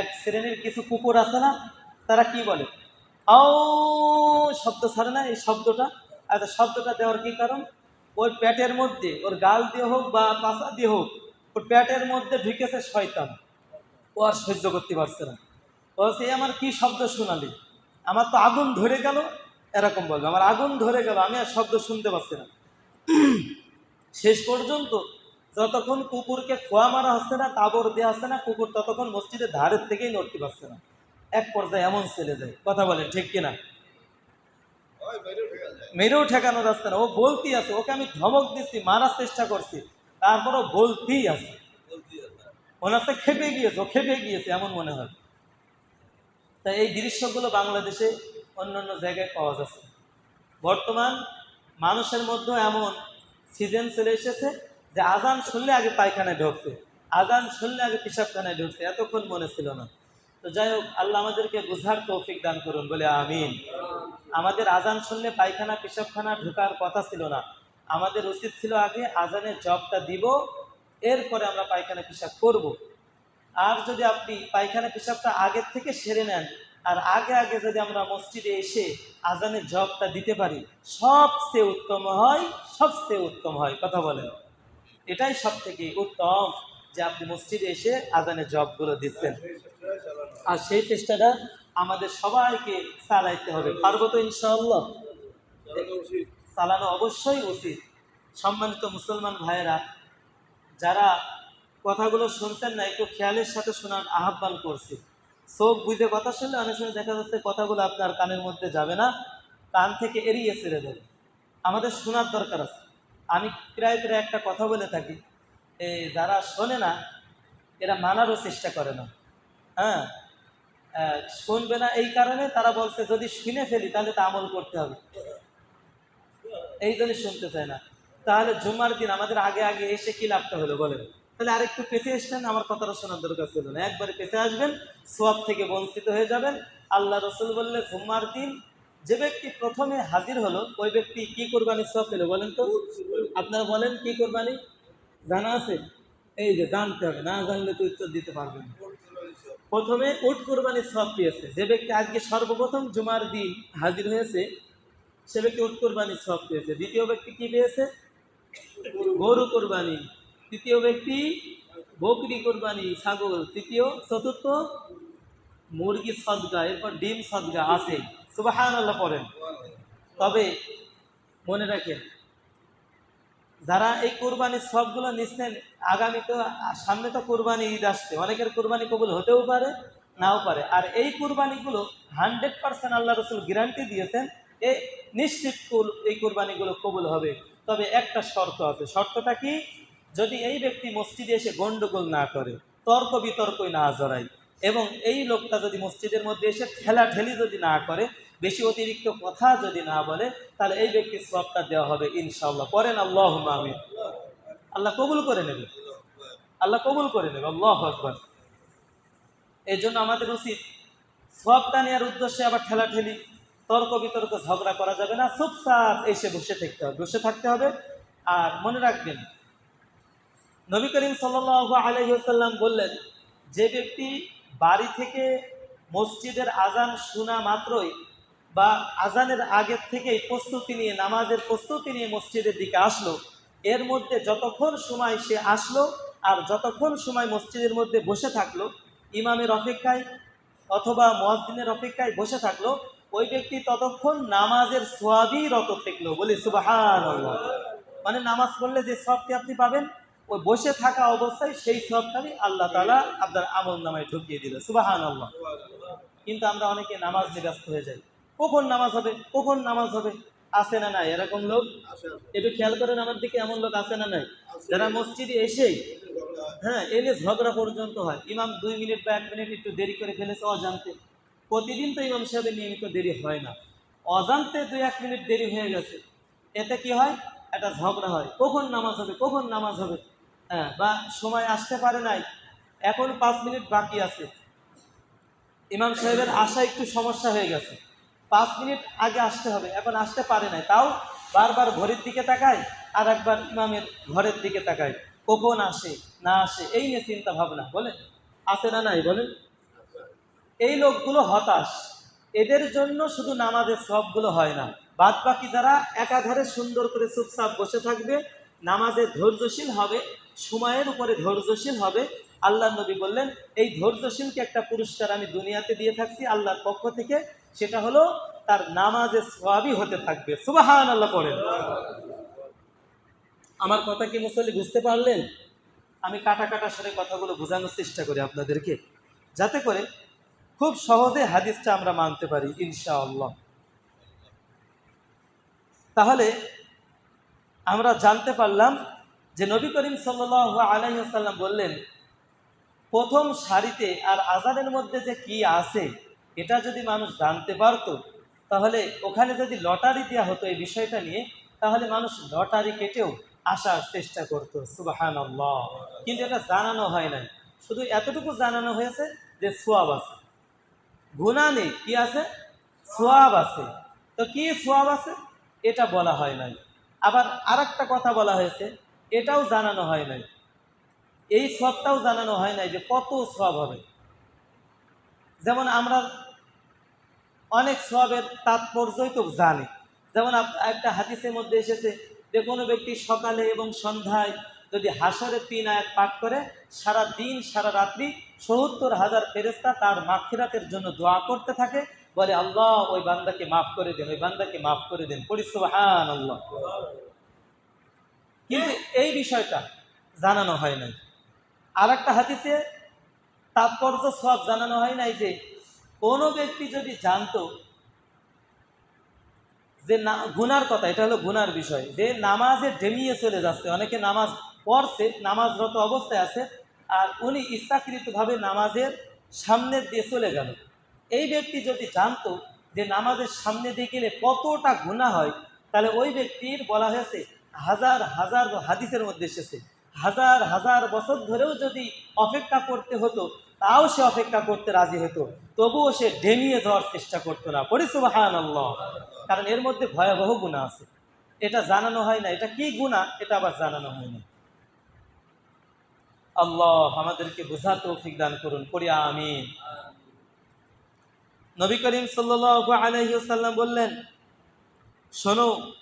এক শ্রেণির কিছু কুকুর আছে না, তারা কি বলে? ও শব্দ ছাড়ে না এই শব্দটা। আচ্ছা শব্দটা দেওয়ার কি কারণ? ওর পেটের মধ্যে, ওর গাল দিয়ে হোক বা পাশা দিয়ে হোক, ওর পেটের মধ্যে ঢুকেছে শয়তান। ও আর সহ্য করতে পারছে না। ও সে আমার কি শব্দ শোনালি? আমার তো আগুন ধরে গেল। এরকম বলবে, আমার আগুন ধরে গেল, আমি আর শব্দ শুনতে পারছি না। শেষ পর্যন্ত যতক্ষণ কুকুরকে খোয়া মারা হচ্ছে না, তাবর দেওয়া হচ্ছে না, কুকুর ততক্ষণ মসজিদের ধারের থেকেই নড়তে পারছে না। এক পর্যায়ে এমন ছেলে যায়, কথা বলেন ঠিক কিনা মেরেও ঠেকানো যাচ্ছে না, ও বলতেই আছে, ওকে আমি ধমক দিচ্ছি মারার চেষ্টা করছি, তারপরও বলতেই আছে। ওনার তো খেপে গিয়েছে, ও খেপে গিয়েছে, এমন মনে হয়। তাই এই দৃশ্যগুলো বাংলাদেশে অন্য অন্য জায়গায় পাওয়া যাচ্ছে। বর্তমান মানুষের মধ্যে এমন সিজন চলে এসেছে যে আজান শুনলে আগে পায়খানায় ঢুকছে, আজান শুনলে আগে পিসাবখানায় ঢুকছে, এতক্ষণ মনে ছিল না। তো যাই হোক, আল্লাহ আমাদেরকে বোঝার তৌফিক দান করুন, বলে আমিন। আমাদের আজান শুনলে পায়খানা পিসাবখানা ঢোকার কথা ছিল না। আমাদের উচিত ছিল আগে আজানের জবটা দিব, এরপরে আমরা পায়খানা পিসাব করব। আর যদি আপনি পায়খানা পিসাবটা আগের থেকে সেরে নেন, আর আগে আগে যদি আমরা মসজিদে এসে আজানের জবটা দিতে পারি, সবচেয়ে উত্তম হয়, সবচেয়ে উত্তম হয়, কথা বলেন। এটাই সব থেকে উত্তম যে আপনি মসজিদে এসে আজানের জবগুলো দিচ্ছেন। আর সেই চেষ্টাটা আমাদের সবাইকে চালাইতে হবে। পারব তো ইনশাআল্লাহ? চালানো অবশ্যই উচিত। সম্মানিত মুসলমান ভাইয়েরা, যারা কথাগুলো শুনছেন না, একটু খেয়ালের সাথে শোনার আহ্বান করছি। চোখ বুঝে কথা শুনলে অনেক সময় দেখা যাচ্ছে কথাগুলো আপনার কানের মধ্যে যাবে না, কান থেকে এড়িয়ে ছেড়ে যাবে। আমাদের শোনার দরকার আছে। আমি প্রায় প্রায় একটা কথা বলে থাকি এই যারা শোনে না, এরা মানারও চেষ্টা করে না। হ্যাঁ? শুনবে না এই কারণে তারা বলছে, যদি শুনে ফেলি, তাহলে তা আমল করতে হবে। এই জন্য শুনতে চায় না। তাহলে জুমার দিন আমাদের আগে আগে এসে কি লাভটা হলো বলেন? তাহলে আরেকটু পেছে এসছেন আমার কথাটা শোনার দরকার ছিল না। একবারে পেছে আসবেন সব থেকে বঞ্চিত হয়ে যাবেন। আল্লাহ রসুল বললে, জুম্মার দিন যে ব্যক্তি প্রথমে হাজির হলো, ওই ব্যক্তি কি কোরবানি সব পেল বলেন তো? আপনারা বলেন কি কোরবানি? জানা আছে? এই যে জানতে হবে, না জানলে তো উত্তর দিতে পারবেন। প্রথমে উট কোরবানির সব পেয়েছে। যে ব্যক্তি আজকে সর্বপ্রথম জুমার দিন হাজির হয়েছে, সে ব্যক্তি উট কোরবানির সব পেয়েছে। দ্বিতীয় ব্যক্তি কি পেয়েছে? গরু কোরবানি। তৃতীয় ব্যক্তি বকরি কোরবানি, ছাগল। তৃতীয়, চতুর্থ মুরগি সদগা, এরপর ডিম সদগা আছে। সুবাহান আল্লাহ পড়েন। তবে মনে রাখেন, যারা এই কোরবানির সবগুলো নিচ্ছেন আগামী তো সামনে তো কোরবানি ঈদ আসছে। অনেকের কোরবানি কবুল হতেও পারে, নাও পারে। আর এই কোরবানিগুলো হান্ড্রেড পার্সেন্ট আল্লাহ রসুল গ্যারান্টি দিয়েছেন এ নিশ্চিত এই কোরবানিগুলো কবুল হবে। তবে একটা শর্ত আছে। শর্তটা কি? যদি এই ব্যক্তি মসজিদে এসে গন্ডগোল না করে, তর্ক বিতর্কই না জড়ায় এবং এই লোকটা যদি মসজিদের মধ্যে এসে ঠেলা ঠেলি যদি না করে, বেশি অতিরিক্ত কথা যদি না বলে, তাহলে এই ব্যক্তির সবটা দেওয়া হবে ইনশাল্লাহ পরেন আল্লাহ আমিন। আল্লাহ কবুল করে নেবে। আল্লাহ কবুল করে নেবে। আল্লাহ আকবর। এই জন্য আমাদের উচিত সবটা নেওয়ার উদ্দেশ্যে আবার ঠেলাঠেলি, তর্ক বিতর্ক, ঝগড়া করা যাবে না। চুপচাপ এসে বসে থাকতে হবে, বসে থাকতে হবে। আর মনে রাখবেন, নবী করিম সাল আলহিহাল্লাম বললেন, যে ব্যক্তি বাড়ি থেকে মসজিদের আজান শোনা মাত্রই বা আজানের আগের থেকেই প্রস্তুতি নিয়ে, নামাজের প্রস্তুতি নিয়ে মসজিদের দিকে আসলো। এর মধ্যে যতক্ষণ সময় সে আসলো আর যতক্ষণ সময় মসজিদের মধ্যে বসে থাকল, ইমামের অপেক্ষায় অথবা মসজিদের অপেক্ষায় বসে থাকল, ওই ব্যক্তি ততক্ষণ নামাজের সোয়াবই রত থাকল বলি সুবাহান মানে নামাজ পড়লে যে সবটি আপনি পাবেন ওই বসে থাকা অবস্থায় সেই সবটাই আল্লাহ তালা আপনার আমল নামায় ঢুকিয়ে দিল। সুবাহান আল্লাহ কিন্তু আমরা অনেকে নামাজ ব্যস্ত হয়ে যাই। কখন নামাজ হবে? কখন নামাজ হবে? আসে না নাই? এরকম লোক? একটু খেয়াল করেন আমার দিকে এমন লোক আছে না নাই? যারা মসজিদে এসেই হ্যাঁ এলে ঝগড়া পর্যন্ত হয়। ইমাম দুই মিনিট বা এক মিনিট একটু দেরি করে ফেলেছে অজান্তে। প্রতিদিন তো ইমাম সাহেবের নিয়মিত দেরি হয় না। অজান্তে দুই এক মিনিট দেরি হয়ে গেছে। এতে কি হয়? একটা ঝগড়া হয়। কখন নামাজ হবে? কখন নামাজ হবে? হ্যাঁ বা সময় আসতে পারে নাই। এখন পাঁচ মিনিট বাকি আছে। ইমাম সাহেবের আসা একটু সমস্যা হয়ে গেছে। পাঁচ মিনিট আগে আসতে হবে, এখন আসতে পারে নাই। তাও বারবার ঘড়ির দিকে তাকায় আর একবার ইমামের ঘরের দিকে তাকায়। কখন আসে, না আসে, এই নিয়ে চিন্তা ভাবনা। বলে আসে না নাই? বলেন। এই লোকগুলো হতাশ। এদের জন্য শুধু নামাজের সবগুলো হয় না। বাদ বাকি যারা একাধারে সুন্দর করে চুপচাপ বসে থাকবে, নামাজে ধৈর্যশীল হবে সময়ের উপরে ধৈর্যশীল হবে। আল্লাহ নবী বললেন, এই ধৈর্যশীলকে একটা পুরস্কার আমি দুনিয়াতে দিয়ে থাকছি, আল্লাহর পক্ষ থেকে। সেটা হলো, তার নামাজের সবই হতে থাকবে। সুবাহান আল্লাহ পড়েন। আমার কথা কি মুসল্লি বুঝতে পারলেন? আমি কাটা কাটা সরে কথাগুলো বোঝানোর চেষ্টা করি আপনাদেরকে, যাতে করে খুব সহজে হাদিসটা আমরা মানতে পারি, ইনশাআল্লাহ। তাহলে, আমরা জানতে পারলাম যে নবী করিম সাল্লাহ আলাইসাল্লাম বললেন, প্রথম সারিতে আর আজানের মধ্যে যে কি আছে, এটা যদি মানুষ জানতে পারতো, তাহলে ওখানে যদি লটারি দেওয়া হতো এই বিষয়টা নিয়ে, তাহলে মানুষ লটারি কেটেও আসার চেষ্টা করতো। সুবাহান কিন্তু এটা জানানো হয় নাই। শুধু এতটুকু জানানো হয়েছে যে সোয়াব আছে। গুণা নেই, কি আছে? সোয়াব আছে। তো কি সোয়াব আছে? এটা বলা হয় নাই। আবার আর কথা বলা হয়েছে এটাও জানানো হয় নাই। এই সবটাও জানানো হয় নাই যে কত সব হবে। যেমন আমরা অনেক সবের তাৎপর্যই তো জানি। যেমন একটা হাদিসের মধ্যে এসেছে যে কোনো ব্যক্তি সকালে এবং সন্ধ্যায় যদি হাসরের তিন আয়াত পাঠ করে, সারা দিন, সারা রাত্রি সত্তর হাজার ফেরেস্তা তার মাগফিরাতের জন্য দোয়া করতে থাকে, বলে, আল্লাহ, ওই বান্দাকে মাফ করে দেন, ওই বান্দাকে মাফ করে দেন। পরিসুবহান আল্লাহ কিন্তু এই বিষয়টা জানানো হয় নাই। আর একটা হাদিসে তাৎপর্য সব জানানো হয় নাই যে, কোনো ব্যক্তি যদি জানতো যে না, গুনার কথা, এটা হলো গুনার বিষয়, যে নামাজে ডেমিয়ে চলে যাচ্ছে, অনেকে নামাজ পড়ছে, নামাজরত অবস্থায় আছে, আর উনি ইচ্ছাকৃতভাবে নামাজের সামনে দিয়ে চলে গেল। এই ব্যক্তি যদি জানতো যে নামাজের সামনে দিয়ে গেলে কতটা গুণা হয়, তাহলে ওই ব্যক্তির বলা হয়েছে হাজার হাজার হাদিসের মধ্যে এসেছে। হাজার হাজার বছর ধরেও যদি অপেক্ষা করতে হতো, তাও সে অপেক্ষা করতে রাজি হতো। তবুও সে ডেমিয়ে যাওয়ার চেষ্টা করতো না। পরিসুবাহান আল্লাহ কারণ এর মধ্যে ভয়াবহ গুণা আছে। এটা জানানো হয় না। এটা কি গুণা এটা আবার জানানো হয় না। আল্লাহ আমাদেরকে বোঝা তৌফিক দান করুন। করি আমিন। নবী করিম সাল্লাল্লাহু আলাইহি বললেন, শোনো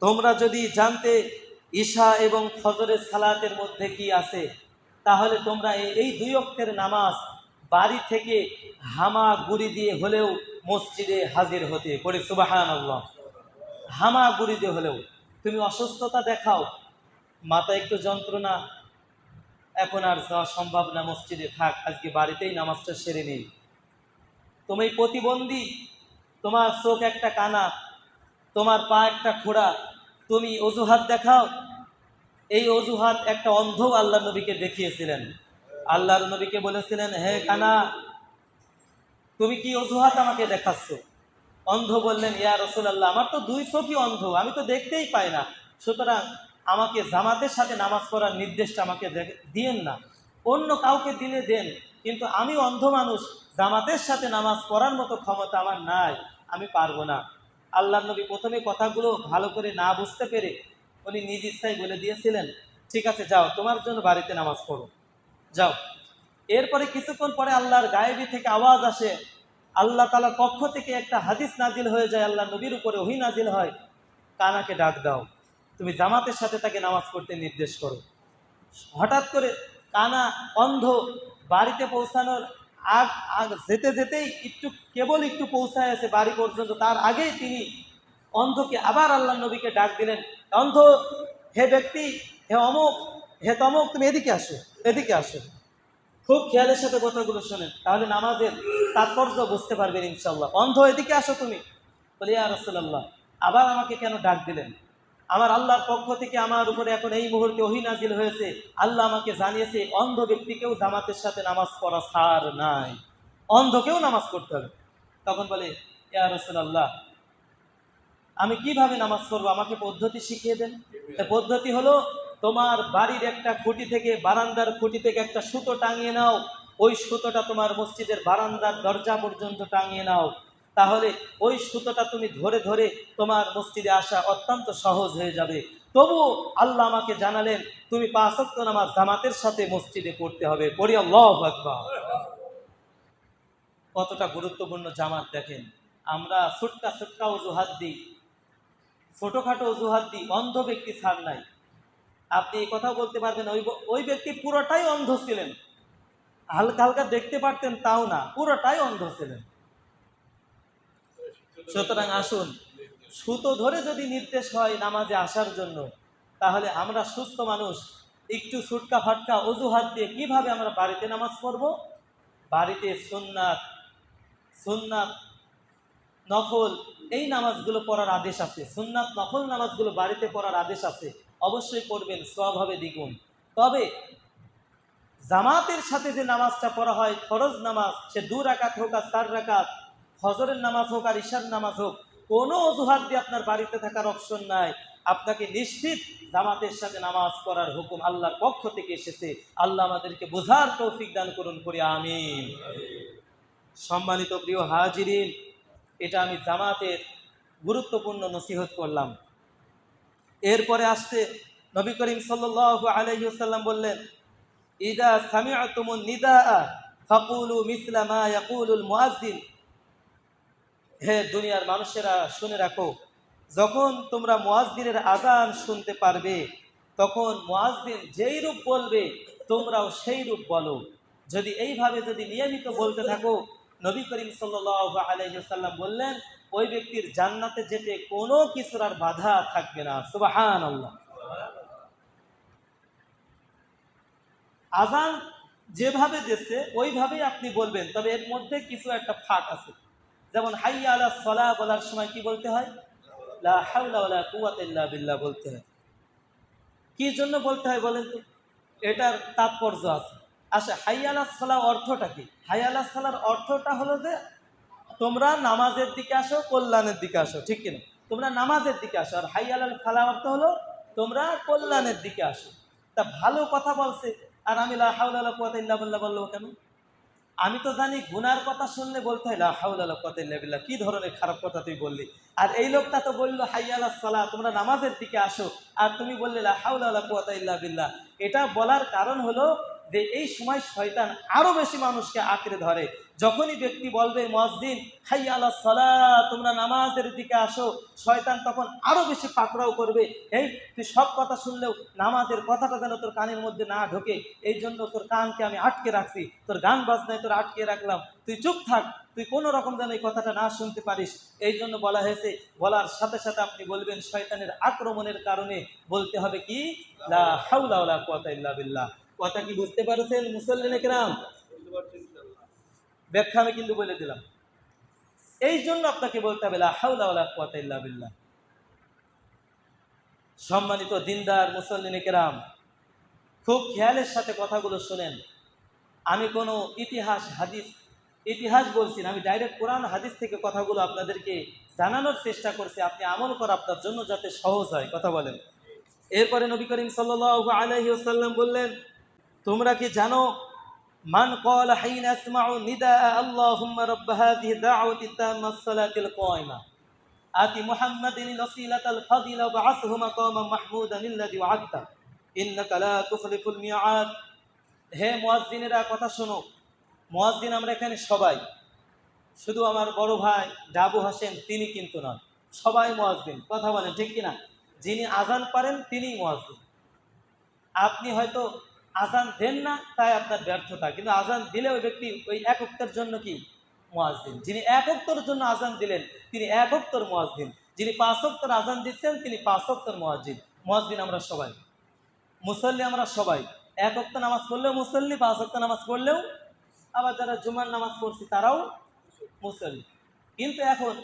তোমরা যদি জানতে ঈশা এবং ফজরের সালাতের মধ্যে কি আছে, তাহলে তোমরা এই- দুই অক্ষের নামাজ বাড়ি থেকে হামা গুড়ি দিয়ে হলেও মসজিদে হাজির হতে পড়ে সুবাহান আল্লাহ হামা গুড়ি দিয়ে হলেও। তুমি অসুস্থতা দেখাও, মাথা একটু যন্ত্রণা, এখন আর যাওয়া সম্ভব না, মসজিদে থাক, আজকে বাড়িতেই নামাজটা সেরে নেই তুমি প্রতিবন্ধী, তোমার চোখ একটা কানা তোমার পা একটা খোড়া, তুমি অজুহাত দেখাও। এই অজুহাত একটা অন্ধ আল্লাহ নবীকে দেখিয়েছিলেন। আল্লাহর নবীকে বলেছিলেন, হে কানা, তুমি কি অজুহাত আমাকে দেখাচ্ছ? অন্ধ বললেন, ইয়া রসুলাল্লাহ, আমার তো দুই চোখই অন্ধ, আমি তো দেখতেই পাই না। সুতরাং আমাকে জামাতের সাথে নামাজ পড়ার নির্দেশটা আমাকে দিয়েন না। অন্য কাউকে দিলে দেন, কিন্তু আমি অন্ধ মানুষ, জামাতের সাথে নামাজ পড়ার মতো ক্ষমতা আমার নাই, আমি পারব না। আল্লাহ নবী প্রথমে কথাগুলো ভালো করে না বুঝতে পেরে উনি নিজ ইচ্ছায় বলে দিয়েছিলেন, ঠিক আছে, যাও, তোমার জন্য বাড়িতে নামাজ পড়ো। যাও। এরপরে কিছুক্ষণ পরে আল্লাহর গায়েবি থেকে আওয়াজ আসে। আল্লাহ তালার পক্ষ থেকে একটা হাদিস নাজিল হয়ে যায় আল্লাহ নবীর উপরে ওহি নাজিল হয়। কানাকে ডাক দাও, তুমি জামাতের সাথে তাকে নামাজ পড়তে নির্দেশ করো। হঠাৎ করে কানা অন্ধ বাড়িতে পৌঁছানোর আগ আগ, যেতে যেতেই একটু কেবল একটু পৌঁছায় আছে বাড়ি পর্যন্ত। তার আগেই তিনি অন্ধকে আবার আল্লাহ নবীকে ডাক দিলেন, অন্ধ, হে ব্যক্তি, হে অমুক হে তমুক তুমি এদিকে আসো এদিকে আসো। খুব খেয়ালের সাথে কথাগুলো শোনেন, তাহলে নামাজের তাৎপর্য বুঝতে পারবেন ইনশাল্লাহ অন্ধ, এদিকে আসো তুমি। বলি আর রসুল্লাহ আবার আমাকে কেন ডাক দিলেন? আমার আল্লাহর পক্ষ থেকে আমার উপরে এখন এই মুহূর্তে ওহি নাজিল হয়েছে। আল্লাহ আমাকে জানিয়েছে, অন্ধ ব্যক্তিকেও জামাতের সাথে নামাজ পড়া ছাড় নাই। অন্ধকেও নামাজ পড়তে হবে। তখন বলে, ইয়া রসুল্লাহ আমি কীভাবে নামাজ পড়ব? আমাকে পদ্ধতি শিখিয়ে দেন। পদ্ধতি হলো, তোমার বাড়ির একটা খুঁটি থেকে বারান্দার খুঁটি থেকে একটা সুতো টাঙিয়ে নাও। ওই সুতোটা তোমার মসজিদের বারান্দার দরজা পর্যন্ত টাঙিয়ে নাও। তাহলে ওই সুতোটা তুমি ধরে ধরে তোমার মসজিদে আসা অত্যন্ত সহজ হয়ে যাবে। তবু আল্লাহ আমাকে জানালেন, তুমি পাঁচক্ত নামাজ জামাতের সাথে মসজিদে পড়তে হবে। পড়ি আল্লাহ কতটা গুরুত্বপূর্ণ জামাত দেখেন। আমরা ছোটকা ছোটকা অজুহাত দিই। ছোটোখাটো অজুহাত দিই, অন্ধ ব্যক্তি ছাড় নাই। আপনি এই কথা বলতে পারবেন, ওই ওই ব্যক্তি পুরোটাই অন্ধ ছিলেন। হালকা হালকা দেখতে পারতেন, তাও না, পুরোটাই অন্ধ ছিলেন। সুতরাং আসুন, সুতো ধরে যদি নির্দেশ হয় নামাজে আসার জন্য, তাহলে আমরা সুস্থ মানুষ। একটু সুটকা ফাটকা অজুহাত দিয়ে কীভাবে আমরা বাড়িতে নামাজ পড়ব? বাড়িতে সুন্নাত সুন্নাত নফল, এই নামাজগুলো পড়ার আদেশ আছে। সুন্নাত নফল নামাজগুলো বাড়িতে পড়ার আদেশ আছে। অবশ্যই পড়বেন স্বভাবে দ্বিগুণ। তবে জামাতের সাথে যে নামাজটা পড়া হয়, ফরজ নামাজ, সে দু রাকাত হোক আর চার রাকাত ফজরের নামাজ হোক আর ঈশার নামাজ হোক, কোনো অজুহাত দিয়ে আপনার বাড়িতে থাকার অপশন নাই। আপনাকে নিশ্চিত জামাতের সাথে নামাজ পড়ার হুকুম আল্লাহর পক্ষ থেকে এসেছে। আল্লাহ আমাদেরকে বোঝার তৌফিক দান করুন করি আমিন। সম্মানিত প্রিয় হাজিরিন, এটা আমি জামাতের গুরুত্বপূর্ণ নসিহত করলাম। এরপরে আসছে নবী করিম আলাইহি ওয়াসাল্লাম বললেন, ইদা সামিআতুমুন নিদাআ ফাকুলু মিসলা মা ইয়াকুলুল মুয়াজ্জিন হে দুনিয়ার মানুষেরা, শুনে রাখো, যখন তোমরা মুয়াজ্জিনের আজান শুনতে পারবে, তখন মুয়াজ্জিন যেই রূপ বলবে, তোমরাও সেই রূপ বলো। যদি এইভাবে যদি নিয়মিত বলতে থাকো, নবী করিম ওয়াসাল্লাম বললেন, ওই ব্যক্তির জান্নাতে যেতে কোনো কিছুর আর বাধা থাকবে না। সুবহানাল্লাহ। আজান যেভাবে দিচ্ছে, ওইভাবেই আপনি বলবেন, তবে এর মধ্যে কিছু একটা ফাঁক আছে। যেমন হাইয়া আলা সলা বলার সময় কি বলতে হয়? লা বিল্লাহ বলতে হয়। কি জন্য বলতে হয় বলেন তো? এটার তাৎপর্য আছে। আচ্ছা হাইয়ালা সলা অর্থটা কি? হাইয়ালা সলার অর্থটা হলো যে তোমরা নামাজের দিকে আসো, কল্যাণের দিকে আসো, ঠিক কিনা? তোমরা নামাজের দিকে আসো। আর হাইয়ালাল ফালা অর্থ হলো তোমরা কল্যাণের দিকে আসো। তা ভালো কথা বলছে। আর আমি লা হাওলা ওয়ালা কুওয়াতা ইল্লা বিল্লাহ বলল কেন? আমি তো জানি গুনার কথা শুনলে বলতে হয় হাউলাল্লাহ বিল্লাহ কি ধরনের খারাপ কথা তুই বললি? আর এই লোকটা তো বলল হাইয়ালা সালা তোমরা নামাজের দিকে আসো আর তুমি বললে, লা হাওলা বিল্লা এটা বলার কারণ হলো যে এই সময় শয়তান আরও বেশি মানুষকে আঁকড়ে ধরে। যখনই ব্যক্তি বলবে মসজিদ হাইয়া আলা সালা তোমরা নামাজের দিকে আসো। শয়তান তখন আরও বেশি পাকড়াও করবে। এই তুই সব কথা শুনলেও নামাজের কথাটা যেন তোর কানের মধ্যে না ঢোকে, এই জন্য তোর কানকে আমি আটকে রাখছি, তোর গান বাজনায় তোর আটকে রাখলাম। তুই চুপ থাক, তুই কোনো রকম যেন এই কথাটা না শুনতে পারিস। এই জন্য বলা হয়েছে, বলার সাথে সাথে আপনি বলবেন, শয়তানের আক্রমণের কারণে বলতে হবে কি? লা ইল্লা বিল্লাহ। কথা কি বুঝতে পারছেন মুসল্লিন একরাম ব্যাখ্যা আমি কিন্তু বলে দিলাম। এই জন্য আপনাকে বলতে হবে বিল্লাহ। সম্মানিত দিনদার, মুসল্লিন কেরাম, খুব খেয়ালের সাথে কথাগুলো শোনেন। আমি কোনো ইতিহাস, হাদিস, ইতিহাস বলছি না, আমি ডাইরেক্ট কোরআন, হাদিস থেকে কথাগুলো আপনাদেরকে জানানোর চেষ্টা করছি। আপনি আমল করা আপনার জন্য যাতে সহজ হয়, কথা বলেন। এরপরে নবী করিম সাল্লাল্লাহু আলাইহি ওয়াসাল্লাম বললেন, তোমরা কি জানো মান قال حين اسمع نداء اللهم رب هذه الدعوه التامه الصلاه القائمه آتي محمد الوسيلة الفضيلة وبعثه مقاما محمودا الذي وعدته إنك لا تخلف الميعاد হে মুয়াজ্জিনেরা কথা শোনো মুয়াজ্জিন আমরা এখানে সবাই শুধু আমার বড় ভাই ডাবু হোসেন তিনি কিন্তু নন সবাই মুয়াজ্জিন কথা বলেন ঠিক কিনা যিনি আজান পারেন তিনিই মুয়াজ্জিন আপনি হয়তো আজান দেন না, তাই আপনার ব্যর্থতা। কিন্তু আজান দিলে ওই ব্যক্তি ওই একত্বের জন্য কি? মুয়াজ্জিন। যিনি একত্তর জন্য আজান দিলেন, তিনি একত্তর মুয়াজ্জিন। যিনি পাঁচক্তর আজান দিচ্ছেন, তিনি পাঁচক্তর মুয়াজ্জিন। মুয়াজ্জিন আমরা সবাই। মুসল্লি আমরা সবাই। এক অক্ত নামাজ পড়লেও মুসল্লি, পাঁচ অক্ত নামাজ পড়লেও আবার যারা জুমার নামাজ পড়ছি, তারাও মুসল্লি। কিন্তু এখন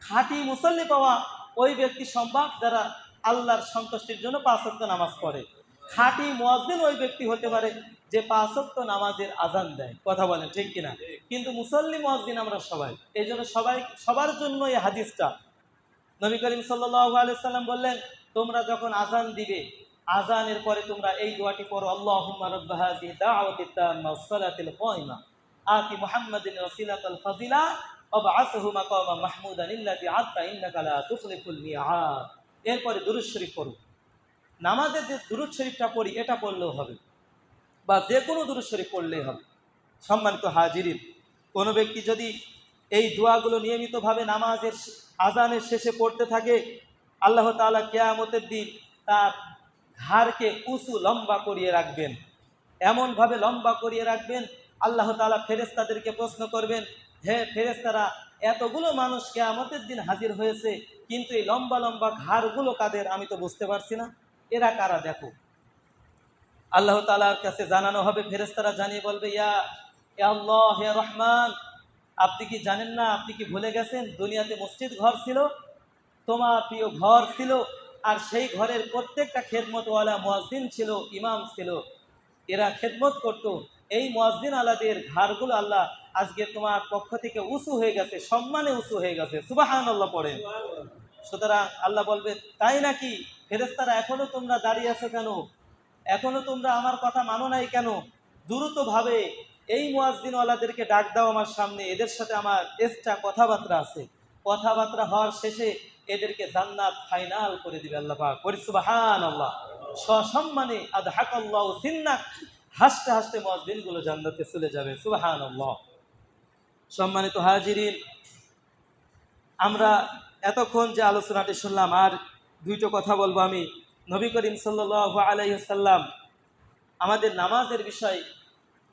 খাঁটি মুসল্লি পাওয়া ওই ব্যক্তি সম্ভব যারা আল্লাহর সন্তুষ্টির জন্য পাঁচ অক্ত নামাজ পড়ে। খাঁটি মুয়াজ্জিন ওই ব্যক্তি হতে পারে যে পাঁচ অক্ত নামাজের আজান দেয়। কথা বলেন, ঠিক কিনা? কিন্তু মুসল্লি মুয়াজ্জিন আমরা সবাই। এই জন্য সবাই, সবার জন্য এই হাদিসটা। নবী করিম সাল্লাম বললেন, তোমরা যখন আজান দিবে, আজানের পরে তোমরা এই দোয়াটি পড়ো আল্লাহ এরপরে শরীফ পড়ো। নামাজের যে দুরূদ শরীফটা পড়ি, এটা পড়লেও হবে। বা যে কোনো দুরূদ শরীফ পড়লেই হবে। সম্মানিত হাজিরিন, কোনো ব্যক্তি যদি এই দোয়াগুলো নিয়মিতভাবে নামাজের আজানের শেষে পড়তে থাকে, আল্লাহ তাআলা কেয়ামতের দিন তার ঘাড়কে উঁচু লম্বা করিয়ে রাখবেন। এমনভাবে লম্বা করিয়ে রাখবেন, আল্লাহ তাআলা ফেরেস্তাদেরকে প্রশ্ন করবেন, হে ফেরেস্তারা এতগুলো মানুষ কেয়ামতের দিন হাজির হয়েছে, কিন্তু এই লম্বা লম্বা ঘাড়গুলো কাদের? আমি তো বুঝতে পারছি না। এরা কারা দেখো? আল্লাহ তালার কাছে জানানো হবে ফেরেস্তারা জানিয়ে বলবে, ইয়া ইয়া আল্লাহ, হে রহমান, আপনি কি জানেন না, আপনি কি ভুলে গেছেন? দুনিয়াতে মসজিদ ঘর ছিল, তোমার প্রিয় ঘর ছিল, আর সেই ঘরের প্রত্যেকটা খেদমতওয়ালা মুয়াজ্জিন ছিল, ইমাম ছিল। এরা খেদমত করত। এই মুয়াজ্জিন আলাদের ঘাড়গুলো আল্লাহ আজকে তোমার পক্ষ থেকে উঁচু হয়ে গেছে, সম্মানে উঁচু হয়ে গেছে। সুবাহান আল্লাহ পড়ে। সুতরাং আল্লাহ বলবে, তাই নাকি? ফেরেস্তারা এখনও তোমরা দাঁড়িয়ে আছো কেন? এখনও তোমরা আমার কথা মানো নাই কেন? দ্রুতভাবে এই মুয়াজ্জিনওয়ালাদেরকে ডাক দাও আমার সামনে, এদের সাথে আমার এক্সট্রা কথাবার্তা আছে। কথাবার্তা হওয়ার শেষে এদেরকে জান্নাত ফাইনাল করে দিবে আল্লাহ পাক। করি সুবাহান আল্লাহ সসম্মানে আদহাক আল্লাহ সিন্নাক হাসতে হাসতে মুয়াজ্জিনগুলো জান্নাতে চলে যাবে সুবাহান সম্মানিত হাজিরিন, আমরা এতক্ষণ যে আলোচনাটি শুনলাম, আর দুইটো কথা বলব আমি। নবী করিম সাল্লাহ আলাইসাল্লাম আমাদের নামাজের বিষয়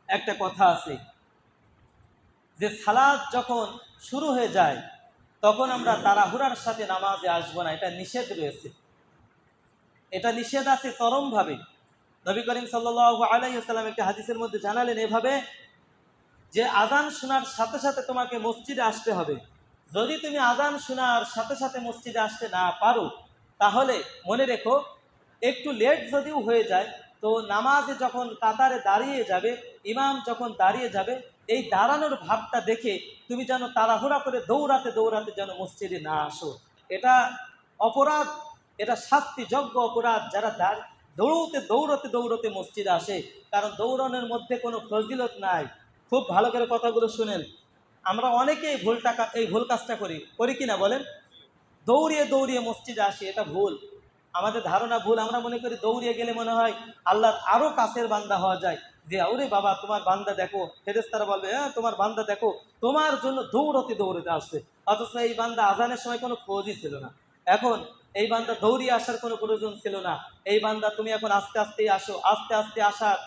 একটা কথা আছে। যে সালাদ যখন শুরু হয়ে যায়, তখন আমরা তাড়াহুড়ার সাথে নামাজে আসব না, এটা নিষেধ রয়েছে। এটা নিষেধ আছে চরমভাবে। নবী করিম সাল্লাহ আলাইসাল্লাম একটা হাদিসের মধ্যে জানালেন এভাবে, যে আজান শোনার সাথে সাথে তোমাকে মসজিদে আসতে হবে। যদি তুমি আজান শোনার সাথে সাথে মসজিদে আসতে না পারো তাহলে মনে রেখো, একটু লেট যদিও হয়ে যায়, তো নামাজে যখন কাতারে দাঁড়িয়ে যাবে, ইমাম যখন দাঁড়িয়ে যাবে, এই দাঁড়ানোর ভাবটা দেখে তুমি যেন তাড়াহুড়া করে দৌড়াতে দৌড়াতে যেন মসজিদে না আসো। এটা অপরাধ, এটা শাস্তিযোগ্য অপরাধ যারা দাঁড়, দৌড়তে দৌড়তে দৌড়তে মসজিদে আসে। কারণ দৌড়ানোর মধ্যে কোনো ফজিলত নাই। খুব ভালো করে কথাগুলো শুনেন। আমরা অনেকেই ভুল টাকা, এই ভুল কাজটা করি। করি কি না বলেন? দৌড়িয়ে দৌড়িয়ে মসজিদে আসি, এটা ভুল। আমাদের ধারণা ভুল। আমরা মনে করি দৌড়িয়ে গেলে মনে হয় আল্লাহর আরও কাছের বান্দা হওয়া যায়। যে, ওরে বাবা, তোমার বান্দা দেখো। ফেরেস্তারা বলবে হ্যাঁ তোমার বান্দা দেখো, তোমার জন্য দৌড়তে দৌড়তে আসছে। অথচ এই বান্দা আজানের সময় কোনো খোঁজই ছিল না। এখন এই বান্দা দৌড়িয়ে আসার কোনো প্রয়োজন ছিল না। এই বান্দা, তুমি এখন আস্তে আস্তেই আসো। আস্তে আস্তে আসার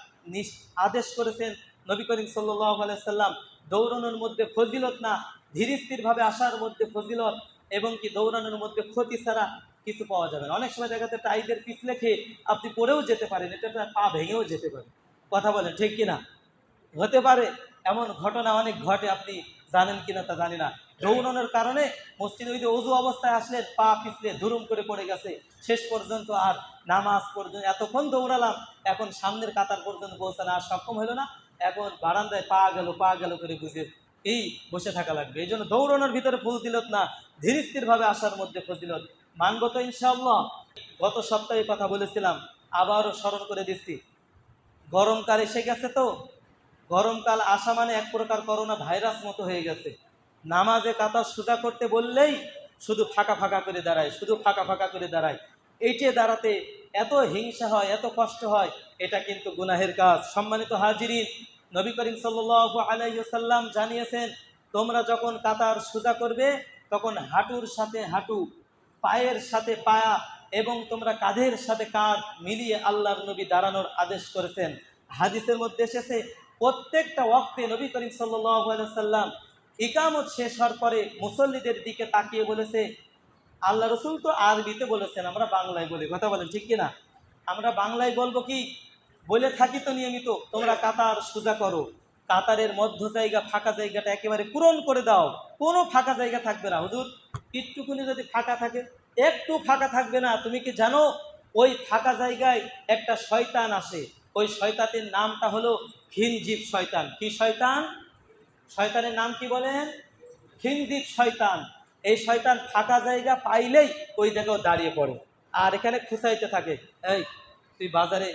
আদেশ করেছেন নবী করিম সাল্লাহ সাল্লাম। দৌড়ানোর মধ্যে ফজিলত না ধীর স্থিরভাবে আসার মধ্যে ফজিলত। এবং কি দৌড়ানোর মধ্যে ক্ষতি ছাড়া কিছু পাওয়া যাবে না। অনেক সময় দেখা যাচ্ছে টাইদের পিছলে খেয়ে আপনি পড়েও যেতে পারেন, এটা পা ভেঙেও যেতে পারে। কথা বলেন, ঠিক কিনা? হতে পারে, এমন ঘটনা অনেক ঘটে, আপনি জানেন কিনা তা জানি না। দৌড়ানোর কারণে মসজিদে ওই যে অজু অবস্থায় আসলেন, পা পিছলে ধুরুম করে পড়ে গেছে। শেষ পর্যন্ত আর নামাজ পর্যন্ত, এতক্ষণ দৌড়ালাম, এখন সামনের কাতার পর্যন্ত পৌঁছানো আর সক্ষম হলো না। এখন বারান্দায় পা গেল পা গেল করে বুঝে এই বসে থাকা লাগবে। এই জন্য দৌড়ানোর ভিতরে ফজিলত না, ধীর স্থিরভাবে আসার মধ্যে ফজিলত। মানব তো ইনশাআল্লাহ। গত সপ্তাহে কথা বলেছিলাম, আবারও স্মরণ করে দিচ্ছি। গরমকাল এসে গেছে তো। গরমকাল আসা মানে এক প্রকার করোনা ভাইরাস মতো হয়ে গেছে। নামাজে কাতার সোজা করতে বললেই শুধু ফাঁকা ফাঁকা করে দাঁড়ায়, শুধু ফাঁকা ফাঁকা করে দাঁড়ায়। এইটে দাঁড়াতে এত হিংসা হয়, এত কষ্ট হয়, এটা কিন্তু গুনাহের কাজ। সম্মানিত হাজিরিন নবী করিম সাল্লাহ আলাইসাল্লাম জানিয়েছেন, তোমরা যখন কাতার সোজা করবে, তখন হাঁটুর সাথে হাঁটু, পায়ের সাথে পায়া এবং তোমরা কাঁধের সাথে কাঁধ মিলিয়ে আল্লাহর নবী দাঁড়ানোর আদেশ করেছেন। হাদিসের মধ্যে এসেছে, প্রত্যেকটা ওয়াক্তে নবী করিম সাল্লাম ইকামত শেষ হওয়ার পরে মুসল্লিদের দিকে তাকিয়ে বলেছে, আল্লাহ রসুল তো আরবিতে বলেছেন, আমরা বাংলায় বলি। কথা বলেন, ঠিক কিনা? আমরা বাংলায় বলব কি? বলে থাকি তো নিয়মিত, তোমরা কাতার সোজা করো। কাতারের মধ্য জায়গা, ফাঁকা জায়গাটা একেবারে পূরণ করে দাও। কোনো ফাঁকা জায়গা থাকবে না। হুজুর একটুকুনি যদি ফাঁকা থাকে, একটু ফাঁকা থাকবে না, তুমি কি জানো? ওই ফাঁকা জায়গায় একটা শয়তান আসে। ওই শয়তানের নামটা হলো খিনজিব শয়তান। কি শয়তান? শয়তানের নাম কি বলেন? খিনজিব শয়তান। এই শয়তান ফাঁকা জায়গা পাইলেই ওই জায়গায় দাঁড়িয়ে পড়ে। আর এখানে খুসাইতে থাকে। এই, তুই বাজারে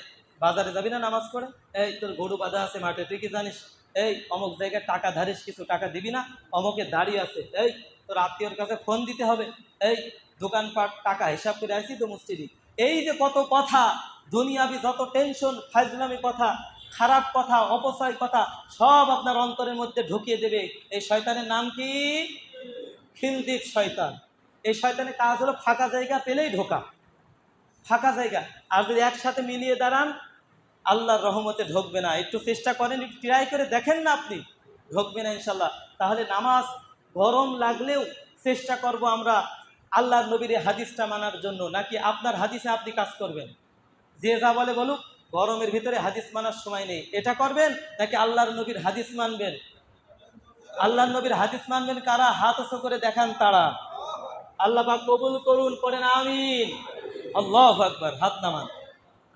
বাজারে যাবি না নামাজ পড়ে? এই, তোর গরু বাঁধা আছে মাঠে, তুই কি জানিস? এই, অমুক জায়গায় টাকা ধারিস, কিছু টাকা দিবি না? অমুকে দাঁড়িয়ে আছে। এই, তোর আত্মীয়র কাছে ফোন দিতে হবে। এই, দোকানপাট, টাকা হিসাব করে আসি তো মুস্তিদি এই যে কত কথা, দুনিয়াবি যত টেনশন ফাজলামি কথা, খারাপ কথা, অপচয় কথা, সব আপনার অন্তরের মধ্যে ঢুকিয়ে দেবে। এই শয়তানের নাম কি? খিলদিক শয়তান। এই শয়তানের কাজ হলো ফাঁকা জায়গা পেলেই ঢোকা। ফাঁকা জায়গা। আর যদি একসাথে মিলিয়ে দাঁড়ান আল্লাহর রহমতে ঢুকবে না। একটু চেষ্টা করেন, একটু ট্রাই করে দেখেন না আপনি। ঢুকবে না ইনশাল্লাহ তাহলে নামাজ গরম লাগলেও চেষ্টা করব আমরা আল্লাহর নবীর হাদিসটা মানার জন্য। নাকি আপনার হাদিসে আপনি কাজ করবেন? যে যা বলে বলুক, গরমের ভিতরে হাদিস মানার সময় নেই। এটা করবেন নাকি আল্লাহর নবীর হাদিস মানবেন? আল্লাহর নবীর হাদিস মানবেন কারা? হাত উঁচু করে দেখান তারা। আল্লাহ কবুল করুন করেন আমিন। আল্লাহ আকবার, হাত নামান।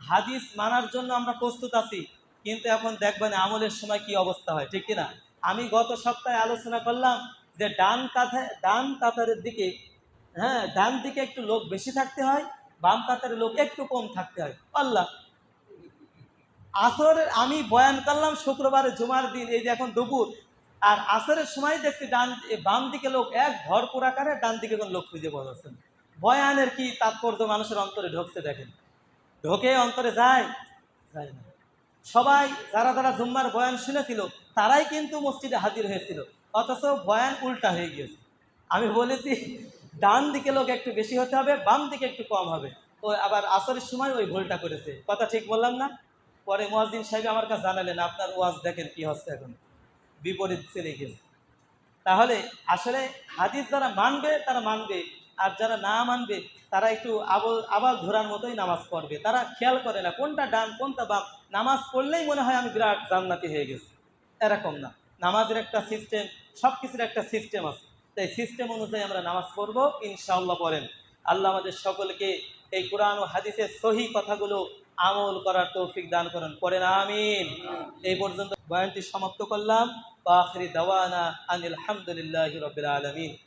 হাদিস মানার জন্য আমরা প্রস্তুত আছি, কিন্তু এখন দেখবেন আমলের সময় কি অবস্থা হয়, ঠিক কিনা? আমি গত সপ্তাহে আলোচনা করলাম যে ডান কাঁথা ডান কাতারের দিকে হ্যাঁ ডান দিকে একটু লোক বেশি থাকতে হয়, বাম কাতারের লোক একটু কম থাকতে হয়। আল্লাহ। আসরের আমি বয়ান করলাম শুক্রবারে, জুমার দিন, এই যে এখন দুপুর। আর আসরের সময় দেখছি ডান, বাম দিকে লোক এক ভরপুর আকারে, ডান দিকে কোন লোক খুঁজে পাওয়া বয়ানের কি তাৎপর্য মানুষের অন্তরে ঢুকছে দেখেন। ঢোকে, অন্তরে যায়। যায় না। সবাই যারা যারা জুম্মার বয়ান শুনেছিল, তারাই কিন্তু মসজিদে হাজির হয়েছিল। অথচ বয়ান উল্টা হয়ে গিয়েছে। আমি বলেছি, ডান দিকে লোক একটু বেশি হতে হবে, বাম দিকে একটু কম হবে। ও আবার আসরের সময় ওই ভুলটা করেছে। কথা ঠিক বললাম না? পরে মোয়াজদিন সাহেব আমার কাছে জানালেন, আপনার ওয়াজ দেখেন কি হচ্ছে এখন। বিপরীত চলে গেছে তাহলে আসলে হাদিস যারা মানবে, তারা মানবে। আর যারা না মানবে, তারা একটু আবল, আবাল ধরার মতোই নামাজ পড়বে। তারা খেয়াল করে না কোনটা ডান, কোনটা বাম। নামাজ পড়লেই মনে হয় আমি বিরাট জান্নাতি হয়ে গেছি। এরকম না। নামাজের একটা সিস্টেম সব কিছুর একটা সিস্টেম আছে। তাই সিস্টেম অনুযায়ী আমরা নামাজ পড়ব, ইনশাআল্লাহ পড়েন। আল্লাহ আমাদের সকলকে এই কোরআন ও হাদিসের সহি কথাগুলো আমল করার তৌফিক দান করেন। করেন আমিন। এই পর্যন্ত বয়ানটি সমাপ্ত করলাম। আখরি দাওয়ানা আনিল হামদুলিল্লাহ রবিল আলমিন।